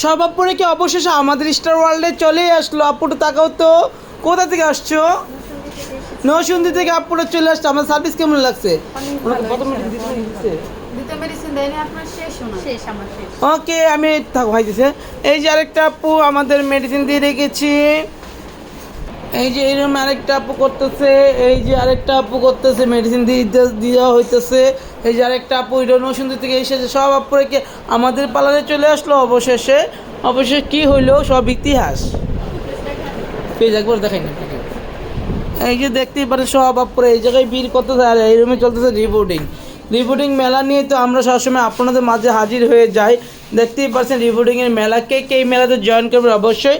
সর্বাপরে কি অবশেষে আমাদের স্টার ওয়ার্ল্ডে চলেই আসলো? আপুটা তাকাও তো। কোথা থেকে আসছো? নৌসুন্দি থেকে আপুটা চলে আসছে। আমার সার্ভিস কেমন লাগছে? ওকে আমি থাকো ভাই দিছে। এই যে আরেকটা আপু আমাদের মেডিসিন দিয়ে রেখেছি। এই যে এরকম আরেকটা আপু করতেছে, এই যে আরেকটা আপু করতেছে মেডিসিন দিয়ে দেওয়া হইতেছে। এই যে আরেকটা আপু নসুন্দর থেকে এসেছে সব আপুরে কি আমাদের পার্লারে চলে আসলো অবশেষে। অবশেষে কি হইল? সব ইতিহাস। পেজ একবার দেখাই না এই যে দেখতেই পারেন সব আপুরে, এই জায়গায় ভিড় করতেছে আর এই রুমে চলতেছে রিপোর্টিং রিপোর্টিং মেলা নিয়ে তো আমরা সবসময় আপনাদের মাঝে হাজির হয়ে যাই। দেখতেই পাচ্ছেন রিপোর্টিংয়ের মেলা, কে কে এই মেলাতে জয়েন করবে অবশ্যই।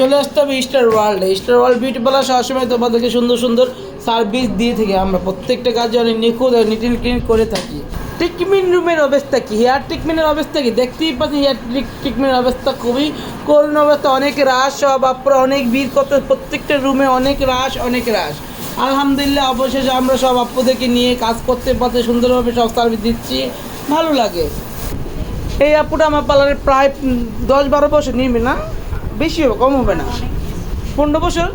চলে আসতে হবে স্টার ওয়ার্ল্ডে স্টার ওয়ার্ল্ড বিউটি পার্লার সবসময় তোমাদেরকে সুন্দর সুন্দর সার্ভিস দিয়ে থাকি। আমরা প্রত্যেকটা কাজে অনেক নিখুঁত আর নিট ক্লিন করে থাকি। ট্রিটমেন্ট রুমের অবস্থা কি? হেয়ার ট্রিটমেন্টের অবস্থা কি? দেখতেই পাচ্ছি হেয়ার ট্রিটমেন্টের অবস্থা খুবই করুণ অবস্থা। অনেক রাশ সব আপনারা অনেক ভিড় করতে প্রত্যেকটা রুমে অনেক রাশ অনেক রাশ আলহামদুলিল্লাহ, অবশেষে আমরা সব আপুদেরকে নিয়ে কাজ করতে পারতে সুন্দরভাবে সব সার্ভিস দিচ্ছি। ভালো লাগে। এই আপুটা আমার পার্লারে প্রায় দশ বারো বছর, নিবে না? বেশি হবে কম হবে না। পনেরো বছর?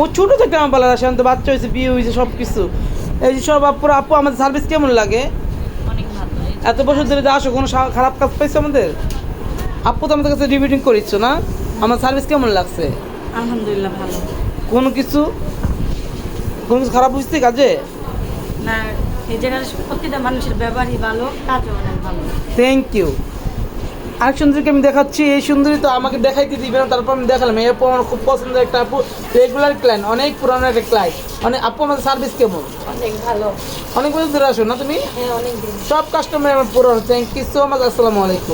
ও ছোটো থেকে আমার পার্লার আসে তো বাচ্চা হয়েছে বিয়ে হয়েছে সব কিছু এই যে সব আপুরা আপু আমাদের সার্ভিস কেমন লাগে? এত বছর ধরে যা আসো কোনো খারাপ কাজ পাইছো আমাদের? আপু তো আমাদের কাছে রিভিউটিং করিচ্ছ না? আমার সার্ভিস কেমন লাগছে? আলহামদুলিল্লাহ ভালো। কোনো কিছু? কোনো কিছু খারাপ বুঝতে কাজে? না এই জায়গার প্রতিটা মানুষের ব্যবহারই ভালো কাজও অনেক ভালো। থ্যাংক ইউ আরেক সুন্দরীকে আমি দেখাচ্ছি এই সুন্দরী তো আমাকে দেখাইতে দিবে না তারপর আমি দেখালাম। এই আপু আমার খুব পছন্দের একটা আপু রেগুলার ক্লায়েন্ট অনেক পুরানো একটা ক্লায়েন্ট মানে আপু আমাদের সার্ভিস কেমন? অনেক ভালো। অনেক বছর ধরে আসো না তুমি? হ্যাঁ অনেক সব কাস্টমার আমার পুরনো থ্যাংক ইউ সো মাচ আসসালামু আলাইকুম।